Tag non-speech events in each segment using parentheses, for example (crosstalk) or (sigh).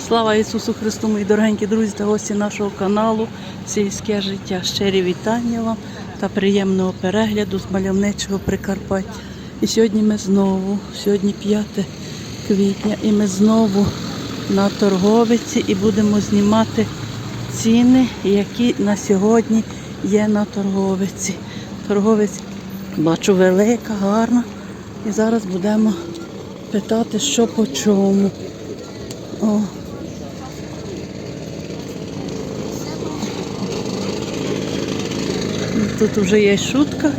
Слава Ісусу Христу, мої дорогенькі друзі та гості нашого каналу Сільське життя. Щирі вітання вам та приємного перегляду з мальовничого Прикарпаття. І сьогодні ми знову, сьогодні 5 квітня, і ми знову на торговиці і будемо знімати ціни, які на сьогодні є на торговиці. Торговець бачу велика, гарна. І зараз будемо питати, що по чому. О. Тут вже є шутка,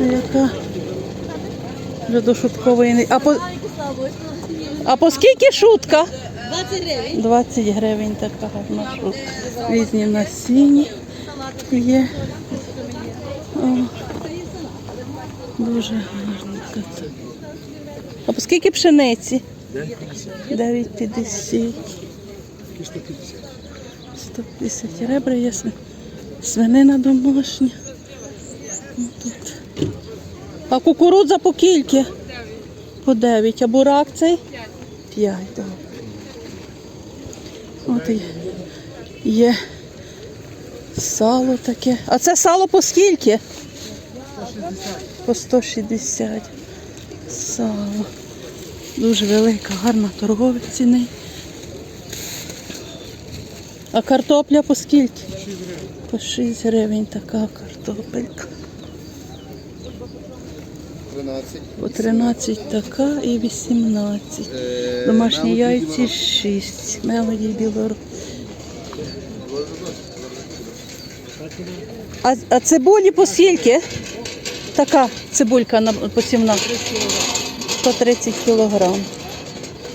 яка до шуткової не. А по, а по скільки шутка? 20 гривень. 20 гривень така гарна шутка. Різні насіння є. О, дуже гарна. А по скільки пшениці? 9,50. 150 ребра свин- свинина домашня. Ну, Тут. А кукурудза по кільки? По 9. А бурак цей? 5. Добре. От і є сало таке. А це сало по скільки? По 160. Сало. Дуже велика, гарна торговець ціни. А картопля по скільки? По 6 гривень така картопелька. 13. По 13 така і 18. Домашні яйці 6. Мелоді білорус. А, а цибулі по скільки? Така цибулька на посівна. 130 кілограм.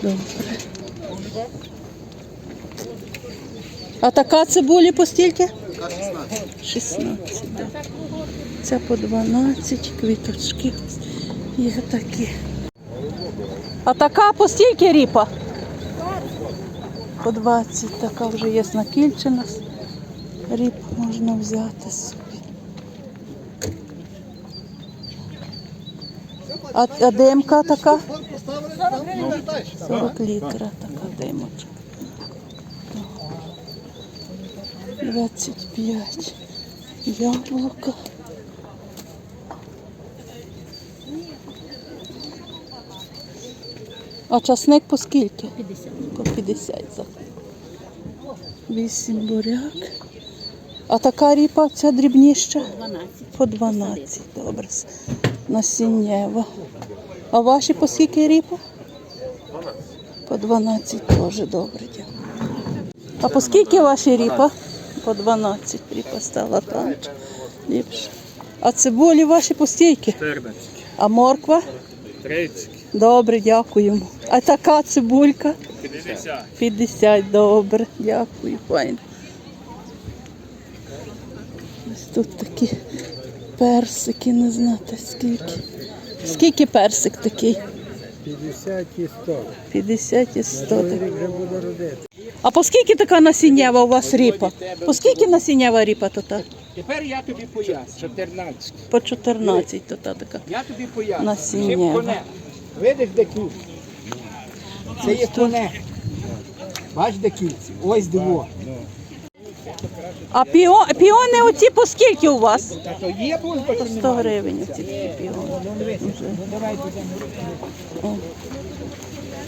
Добре. А така цибулі по скільки? 16. да. Це по 12 квіточки. Є такі. А така по стільки ріпа? По 20. Така вже є накільчена. Ріп можна взяти собі. А, а димка така? 40 літра така димочка. 25 яблука. А часник по скільки? 50. По 50 за. 8 буряк. А така ріпа, ця дрібніша? 12. По 12. Добре. Насіннєва. А ваші по скільки ріпа? 12. По 12 теж добре, дякую. А по скільки ваші ріпа? По 12 ріпа стала танче. Ліпше. А цибулі ваші по стільки? 14, А морква? 30, Добре, дякуємо. А така цибулька? 50. 50, добре, дякую, файно. Ось тут такі персики, не знати скільки. Скільки персик такий? 50 і 100. 50 і 100. Рік вже буде родити. А по скільки така насіннєва у вас ріпа? По скільки насіннєва ріпа то та? Тепер я тобі поясню. 14. По 14 то та така. Я тобі поясню. Коне? Видиш, де кільці? Це є коне. Бач, де кільці? Ось диво. А піо, піони оці по скільки у вас? Та то є бульба, чи 100 гривень оці такі піони. Вже. Ну. О,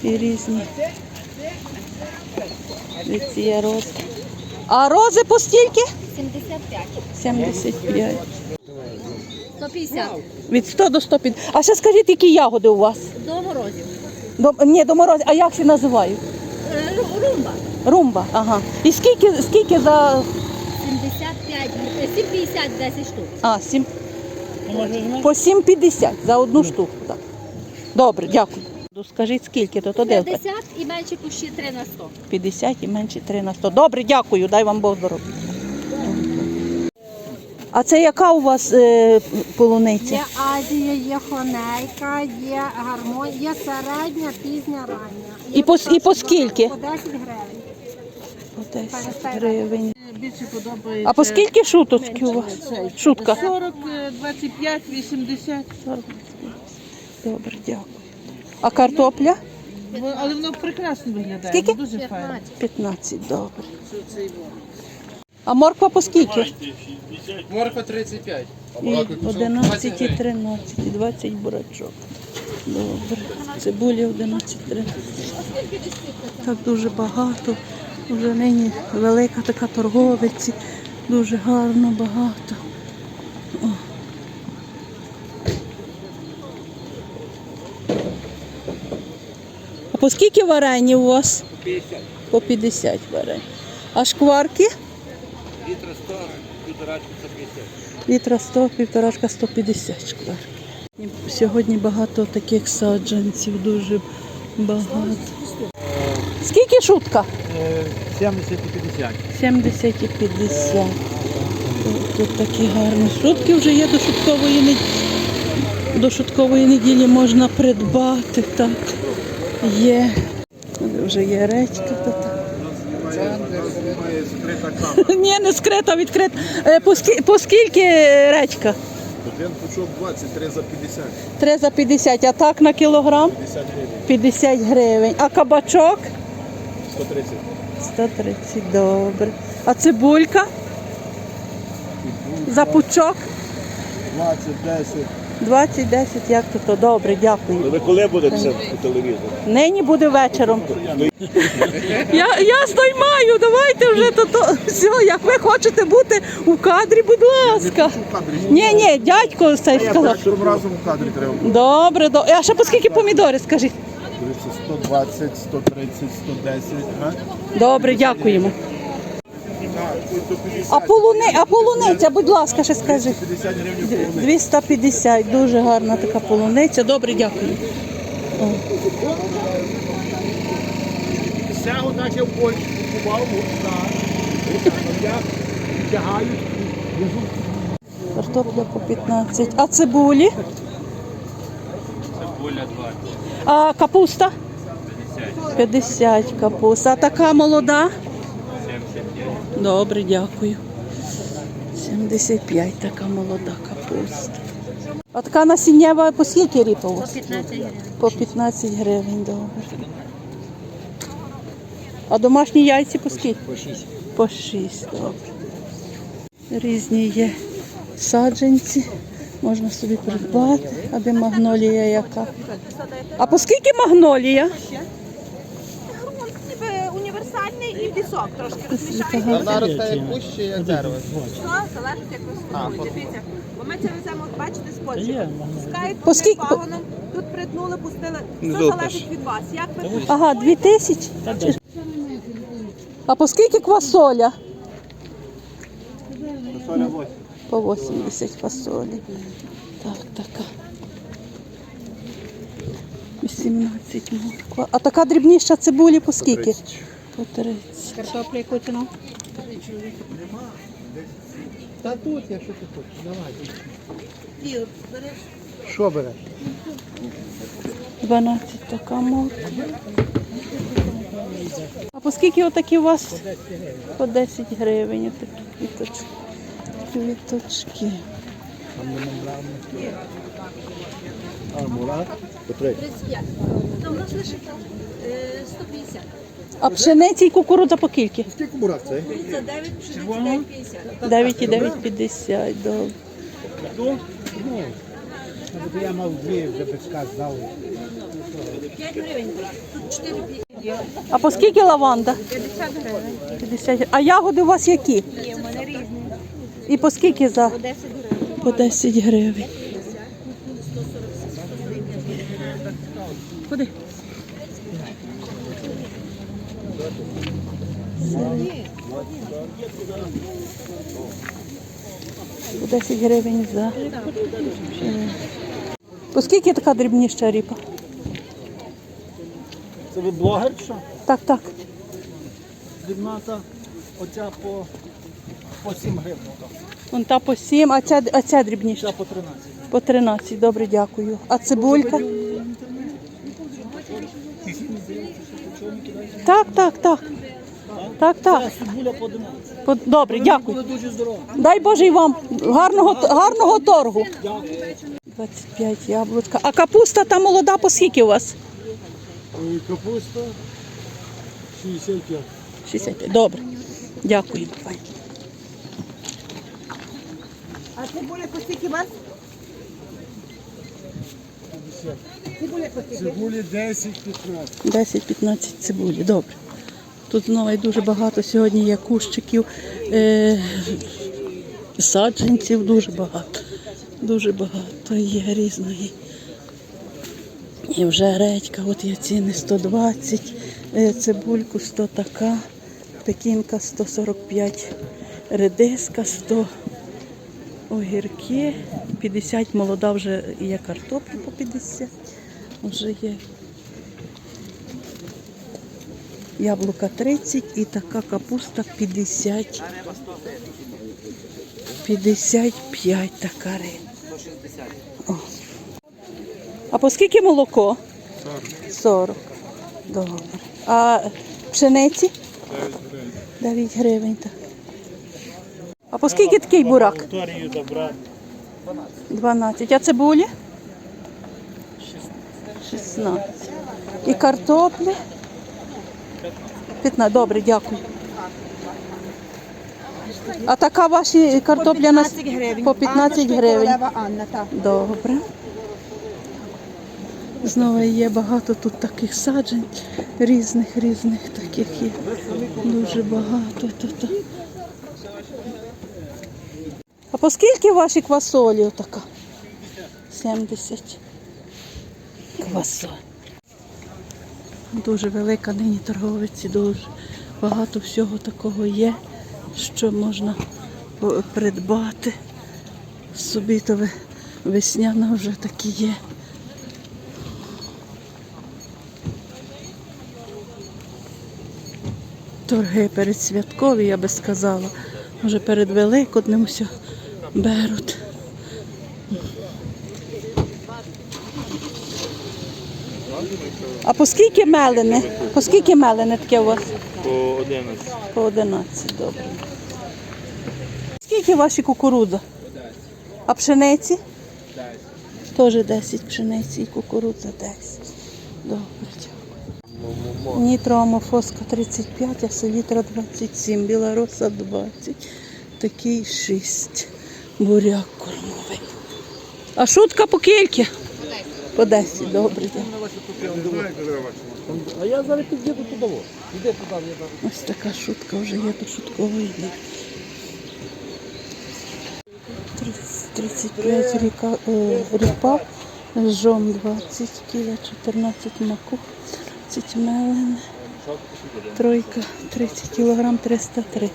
і різні. Ці є рози. А рози по стільки? 75. 75. 150. Від 100 до 150. А ще скажіть, які ягоди у вас? До морозів. До, ні, до морозу. А як ще називають? Е, Румба. Румба. Ага. І скільки, скільки за. 75. е, 750 10 штук. А, 7. По 7,50 за одну штуку. Так. Добре, дякую. Ну, Скажіть, скільки то, то де? 50 і менше кущі 3 на 100. 50 і менше 3 на 100. Добре, дякую, дай вам Бог здоров'я. А це яка у вас е, полуниця? Є Азія, є хонейка, є гармонія, є середня, пізня, рання. Є І по, і по скільки? По 10 гривень. 10 гривень. Більше подобається. А по скільки шуточки у вас? Шутка. 40, е, 25, 80. Добре, дякую. А картопля? Але воно прекрасно виглядає. Скільки? Дуже файно. 15, добре. А морква по скільки? Морква 35. І 11 і 13, і 20 бурачок. Добре. Цибулі 11, 13. Так дуже багато. Вже нині велика така торговиці. Дуже гарно, багато. О. А по скільки варені у вас? 50. По 50 варень. А шкварки? Літра 100, півторашка 150 шкварки. І Сьогодні багато таких саджанців, дуже багато. Скільки шутка? 70 і 50. 70 і 50. Тут такі гарні шутки вже є до шуткової неділі. До шуткової неділі можна придбати. Так. Є. Вже є так. (laughs) Ні, не скрита, відкрита. Е, По, скільки редька? Один пучок 23 за 50, 3 за 50, а так на кілограм? 50 гривень, 50 гривень. А кабачок? 130. 130, добре. А цибулька? За пучок? 20, 10. 20, 10, як то то? Добре, дякую. Ви коли будете це по телевізору? Нині буде вечором. Я, я знімаю, давайте вже то, то все, як ви хочете бути у кадрі, будь ласка. Ні, ні, дядько цей Я сказав. першим разом в кадрі треба. бути. Добре, добре. А ще по скільки помідори, скажіть? Дивіться, 120, 130, 110. га? Добре, дякуємо. А полуни, а полуниця, будь ласка, ще скажіть. 50 гривень полуниці. 250, дуже гарна така полуниця. Добре, дякую. Всього так я в Польщі купував. Я тягаю, Картопля по 15. А цибулі? Цибуля 20. А капуста? 50 капуста. А така молода? 75. Добре, дякую. 75 така молода капуста. А така насіннєва по скільки ріпа у вас? 15 гривень. По 15 гривень, добре. А домашні яйці по скільки? По 6. По 6, добре. Різні є саджанці. Можна собі придбати, аби магнолія яка. А по скільки магнолія? ніби універсальний і пісок трошки розмішають. Вона росте як кущі, як дерево. Все залежить як розкупують. Дивіться, бо ми це веземо, от бачите, з Польщі. Пускають По скільки- тут тут притнули, пустили. Все залежить від вас. Як ви. Ага, 2 тисячі. А по скільки квасоля? По 80 фасолі. Так, така. 18 морква. А така дрібніша цибулі по скільки? По 30. Картопля яку ціну? Та тут, якщо ти хочеш, давай. Що береш? 12 така морква. А по скільки отакі у вас? По 10 гривень. Отакі квіточки. Квіточки. По 30. 35. То у нас лише е, 150. А пшениці і кукурудза по скільки? Скільки бурак цей? 39, 39, 50. 9,950, добре. Аби я мав дві, вже би сказав. 5 гривень була. Тут 4 А по скільки лаванда? 50 гривень. 50. А ягоди у вас які? Є, в мене. І по скільки за? По 10 гривень. По 10 гривень. Куди? По 10 гривень за. По скільки така дрібніша ріпа? Це ви блогер що? Так, так. Дрібната оця по, по 7 гривень. Вон та по 7, а ця, а ця дрібніша? Ця по 13. По 13, добре, дякую. А цибулька? Так, так, так. Так, так. Цибуля по 11. По- Добре, дякую. Ви дуже здорові. Дай Боже і вам гарного, гарного торгу. 25 яблучка. А капуста та молода по скільки у вас? Капуста 65. 65. Добре. Дякую. А цибуля по скільки вас? Цибуля по скільки? Цибулі 10-15. 10-15 цибулі. Добре. Тут знову дуже багато сьогодні є кущиків, е, саджанців дуже багато. Дуже багато є різної. І вже редька, от є ціни 120, е, цибульку 100 така, пекінка 145, редиска 100, огірки 50, молода вже є картопля по 50, вже є яблука 30 і така капуста 50. 55 така. О. А по скільки молоко? 40. 40. Добре. А пшениці? 9 гривень. так. А по скільки такий бурак? 12. А цибулі? 16. І картоплі? 15. Добре, дякую. А така ваші картопля на 15 гривень. по 15 гривень. Добре. Знову є багато тут таких саджень, різних, різних таких є. Дуже багато тут. А по скільки ваші квасолі отака? 70. Квасоль. Дуже велика нині торговиці, дуже багато всього такого є, що можна придбати. Собі весняна вже такі є. Торги передсвяткові, я би сказала. Може перед Великоднем все беруть. А по скільки мелене? По скільки мелене таке у вас? По 11. По 11, добре. Скільки ваші кукурудза? А пшениці? 10. Теж 10 пшениці і кукурудза 10. Добре, дякую. Нітроамофоска 35, а селітра 27, білороса 20, такий 6. Буряк кормовий. А шутка по кільки? По 10, добре. А я зараз під'їду туди. Іде туди. Ось така шутка вже є до шуткової йде. 35 ріка, е, ріпа, жом 20 кіля, 14 маку, 30 мелен, тройка 30 кілограм 303.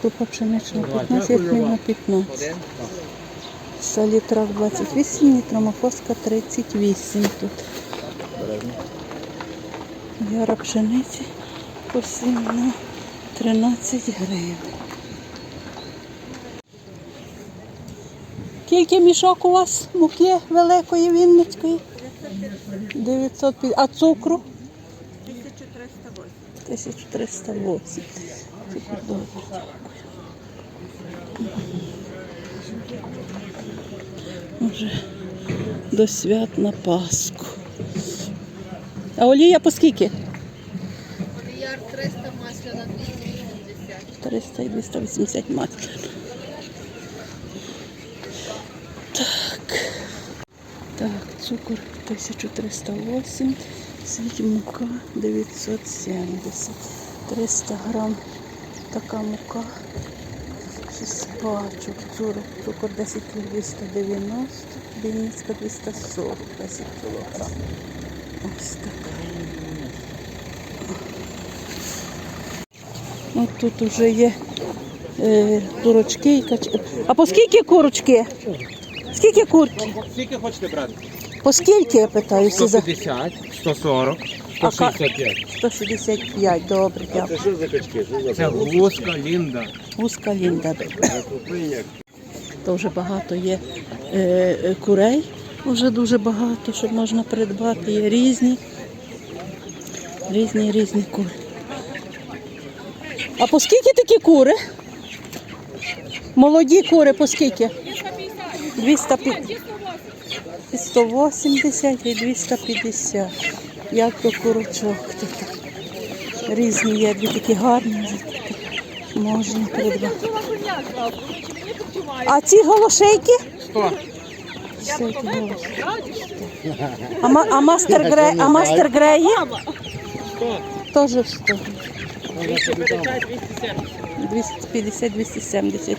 Крупа пшенична 15, хмільна 15. Салітрак 28, нітромофоска 38 тут. Яра пшениці по 7 на 13 гривень. Скільки мішок у вас муки великої Вінницької? 950. А цукру? 1308. Цукор добре, дякую. Уже до свят на Пасху. А олія по скільки? Яр 300 масляна 280. 300 і 280 масла. Так. Так, цукор 1308, світ мука 970, 300 грам така мука, 6 пачок, цукор, цукор 10 кг 290, Вінницька 240, 10 кг. Ось така. От тут вже є е, курочки і кач... А по скільки курочки? Скільки курки? Скільки хочете брати? По скільки, я питаю? всі 150, 140, А ка- 165. 165, добре, дякую. Що за качки? Що за Це гуска, лінда. Вузька лінда, добре. То вже багато є е, е, курей, вже дуже багато, що можна придбати. Є різні, різні, різні кури. А по скільки такі кури? Молоді кури по скільки? 250. 180 і 250. Як то курочок. Різні є, дві такі гарні. Можна придбати. А ці голошейки? 100. А, ма- а мастер а є? Теж 100. 250, 270.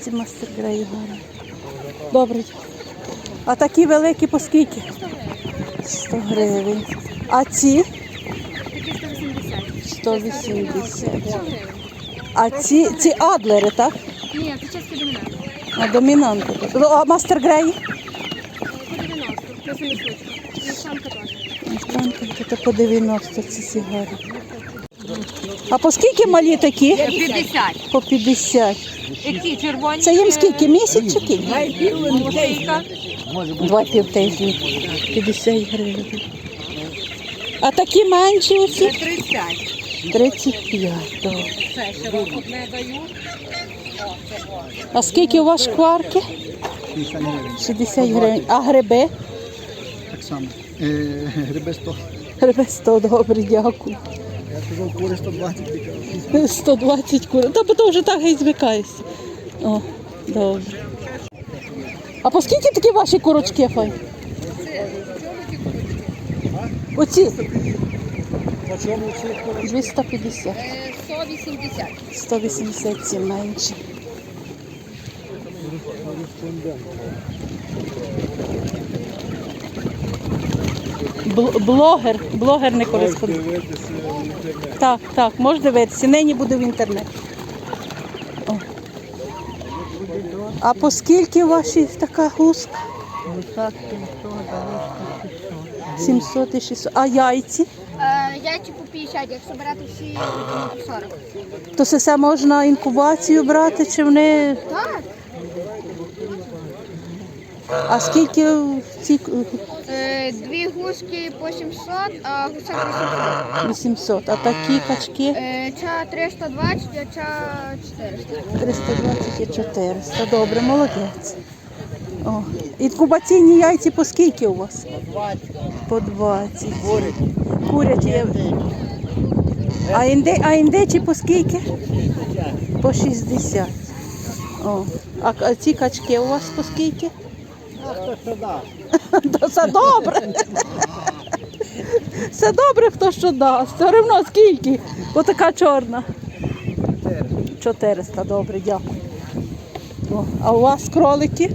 Ці мастер греї гарні. Добре. А такі великі по скільки? 100 гривень. А ці? 180. А ці, ці адлери, так? Ні, це чеська домінанта. А домінанти. А мастер грей? По 90. Це самі І теж. Це по 90 ці сігари. А по скільки малі такі? 50. По 50. Які червоні? Це їм скільки? Місяць чи кілька? Два півтижні. 50 гривень. А такі менші оці? 30. 35. добре. Це ще року не даю. А скільки у вас шкварки? 60 гривень. А гриби? Так само. Е, Гриби 100. Гриби 100, добре, дякую. Я казав, кури 120 120 кур. Та бо то вже так і звикаєшся. О, добре. А по скільки такі ваші курочки, фай? Оці? 250. 180. 180 ці менші. Бл- Блогер, блогер не кореспондент. Так, так, можна дивитися. Нині буде в інтернеті. О. А по скільки ваші така гуска? 700 і 600. А яйці? Е, Яйці по 50, якщо брати всі то 40. То це все можна інкубацію брати, чи вони. Так. А скільки ці Е, Дві гуски по 700, а гусак 800. 800, а такі качки Е, Ця 320, а ця 400. 320 і 400. Добре, молодець. О, інкубаційні яйці по скільки у вас? По 20. Курячі. є. А, інди, а індичі по скільки? По 60. О, а, ці качки у вас по скільки? (laughs) Та все добре. (laughs) Все добре, хто що дасть. Все одно скільки? Отака чорна. 400, добре, дякую. О, а у вас кролики?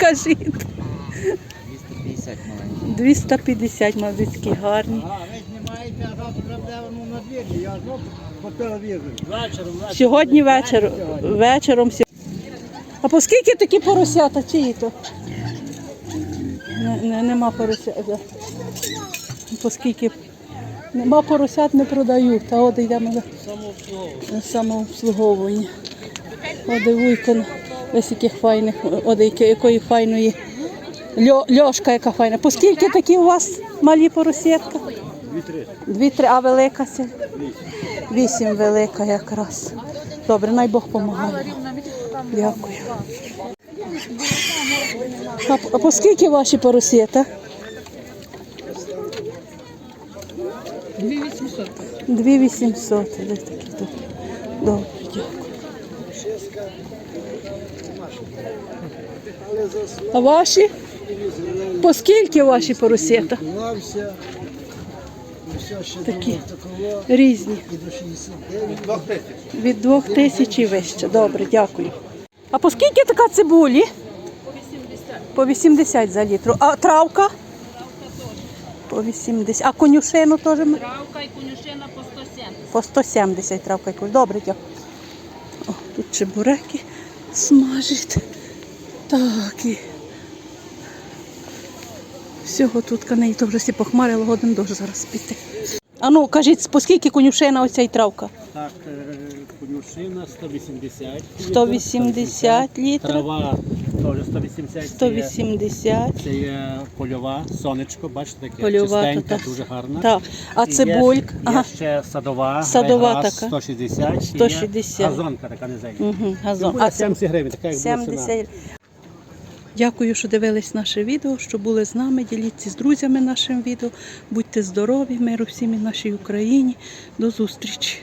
Кажіть. 250 маленький. 250 мазицькі гарні. А, ви знімаєте, а завтра буде на двірі. Я знову по телевізору. Вечором, Сьогодні вечір, вечором. сьо- А по скільки такі поросята? Чиї то? Не, не, нема поросят. По скільки? Нема поросят, не продають. Та от йдемо до на самообслуговування. Вуйко, ось яких файних, от якої файної Льо, льошка, яка файна. По скільки такі у вас малі поросятка? Дві-три. Дві-три, а велика це? Вісім велика якраз. Добре, най Бог допомагає. Дякую. А, по скільки ваші поросята? 2800. 2800. Ось такі тут. Добре, дякую. А ваші? По скільки ваші поросята? Такі. Різні. І до 69. Від двох тисяч і вище. Добре, дякую. А по скільки така цибулі? По 80. За літру. А травка? По 80. А конюшину теж? Травка і конюшина по 170. По 170 травка якусь. Добре, дякую. Тут чебуреки смажить. Так і. Всього тут коней то вже всі похмарило, годин дуже зараз піти. А ну, кажіть, по скільки конюшина оця і травка? Так, е, конюшина 180. 180 літрів. Трава теж 180. Це 180. Це є польова, сонечко, бачите, таке Польова, чистеньке, та- дуже гарна. Так. А цибулька? Є, Ага. ще садова, Садова гайгас, така. 160. і Є газонка така низенька. Угу, газон. А 70 гривень, така як була ціна. 70. Дякую, що дивились наше відео, що були з нами. Діліться з друзями нашим відео. Будьте здорові, миру всім і нашій Україні. До зустрічі!